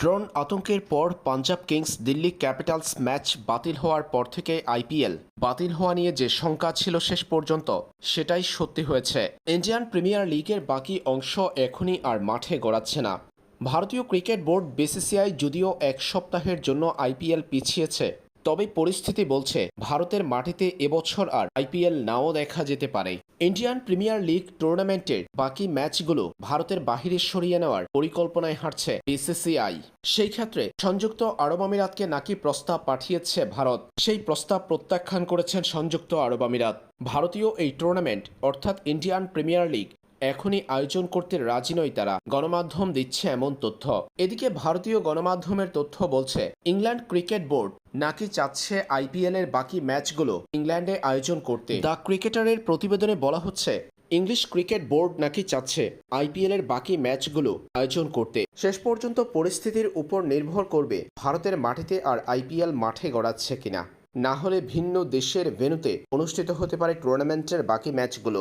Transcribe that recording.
Drone আতঙ্কের পর Punjab Kings Delhi Capitals match বাতিল হওয়ার পর থেকে আইপিএল বাতিল হওয়া নিয়ে যে শঙ্কা ছিল শেষ পর্যন্ত, সেটাই সত্যি হয়েছে। ইন্ডিয়ান প্রিমিয়ার লিগের বাকি অংশ এখনই আর মাঠে গড়াচ্ছে না। ভারতীয় ক্রিকেট বোর্ড বিসিসিআই যদিও এক সপ্তাহের জন্য আইপিএল পিছিয়েছে তবে পরিস্থিতি বলছে ভারতের মাটিতে এবছর আর আইপিএল নাও দেখা যেতে পারে। ইন্ডিয়ান প্রিমিয়ার লিগ টুর্নামেন্টের বাকি ম্যাচগুলো ভারতের বাহিরে সরিয়ে নেওয়ার পরিকল্পনায় হাঁটছে বিসিসিআই। সেই ক্ষেত্রে সংযুক্ত আরব আমিরাতকে নাকি প্রস্তাব পাঠিয়েছে ভারত, সেই প্রস্তাব প্রত্যাখ্যান করেছেন সংযুক্ত আরব আমিরাত। ভারতীয় এই টুর্নামেন্ট, অর্থাৎ ইন্ডিয়ান প্রিমিয়ার লিগ এখনই আয়োজন করতে রাজি নয় তারা। গণমাধ্যম দিচ্ছে এমন তথ্য। এদিকে ভারতীয় গণমাধ্যমের তথ্য বলছে, ইংল্যান্ড ক্রিকেট বোর্ড নাকি চাচ্ছে আইপিএল এর বাকি ম্যাচগুলো ইংল্যান্ডে আয়োজন করতে। দ্য ক্রিকেটারের প্রতিবেদনে বলা হচ্ছে, ইংলিশ ক্রিকেট বোর্ড নাকি চাচ্ছে আইপিএল এর বাকি ম্যাচগুলো আয়োজন করতে। শেষ পর্যন্ত পরিস্থিতির উপর নির্ভর করবে ভারতের মাটিতে আর আইপিএল মাঠে গড়াচ্ছে কিনা। না হলে ভিন্ন দেশের ভেন্যুতে অনুষ্ঠিত হতে পারে টুর্নামেন্টের বাকি ম্যাচগুলো।